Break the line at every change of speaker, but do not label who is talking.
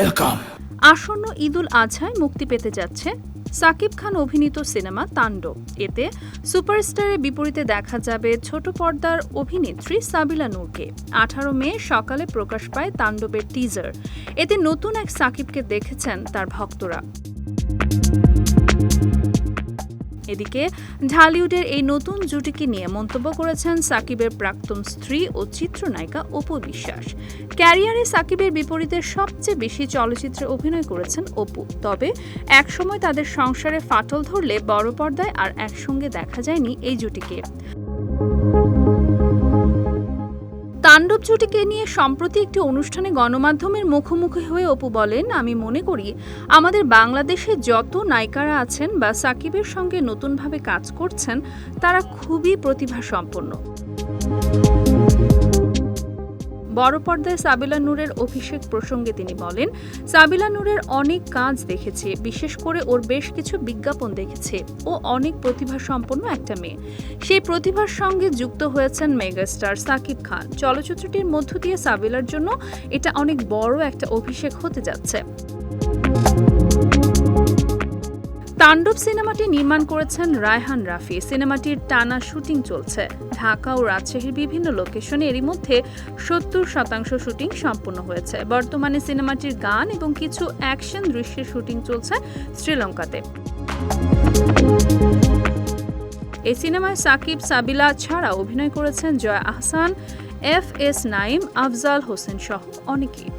Welcome.
আসন্ন ঈদুল আজহায় মুক্তি পেতে যাচ্ছে সাকিব খান অভিনীত সিনেমা তাণ্ডব। এতে সুপারস্টারের বিপরীতে দেখা যাবে ছোট পর্দার অভিনেত্রী সাবিলা নূরকে। আঠারো মে সকালে প্রকাশ পায় তাণ্ডবের টিজার এতে নতুন এক সাকিবকে দেখেছেন তার ভক্তরা। এদিকে ঢালিউডের এই নতুন জুটিকে নিয়ে মন্তব্য করেছেন সাকিবের প্রাক্তন স্ত্রী ও চিত্রনায়িকা অপু বিশ্বাস। ক্যারিয়ারে সাকিবের বিপরীতে সবচেয়ে বেশি চলচ্চিত্রে অভিনয় করেছেন অপু। তবে একসময় তাদের সংসারে ফাটল ধরলে বড় পর্দায় আর একসঙ্গে দেখা যায়নি এই জুটিকে। তাণ্ডব জুটিকে নিয়ে সম্প্রতি একটি অনুষ্ঠানে গণমাধ্যমের মুখোমুখি হয়ে অপু বলেন, আমি মনে করি আমাদের বাংলাদেশে যত নায়িকারা আছেন বা সাকিবের সঙ্গে নতুনভাবে কাজ করছেন, তারা খুবই প্রতিভাসম্পন্ন। বড় পর্দায় সাবিলা নূরের অভিষেক প্রসঙ্গে তিনি বলেন, সাবিলা নূরের অনেক কাজ দেখেছে, বিশেষ করে ওর বেশ কিছু বিজ্ঞাপন দেখেছে ও অনেক প্রতিভা সম্পন্ন একটা মেয়ে। সেই প্রতিভার সঙ্গে যুক্ত হয়েছেন মেগাস্টার সাকিব খান। চলচ্চিত্রটির মধ্য দিয়ে সাবিলার জন্য এটা অনেক বড় একটা অভিষেক হতে যাচ্ছে। তাণ্ডব সিনেমাটি নির্মাণ করেছেন রায়হান রাফি। সিনেমাটির টানা শুটিং চলছে। ঢাকা ও রাজশাহীর বিভিন্ন লোকেশনে এরই মধ্যে সত্তর শতাংশ শুটিং সম্পন্ন হয়েছে। বর্তমানে সিনেমাটির গান এবং কিছু অ্যাকশন দৃশ্যের শুটিং চলছে শ্রীলঙ্কাতে। এই সিনেমায় সাকিব সাবিলা ছাড়া অভিনয় করেছেন জয়া আহসান, এফ এস নাইম আফজাল হোসেন সহ অনেকেই।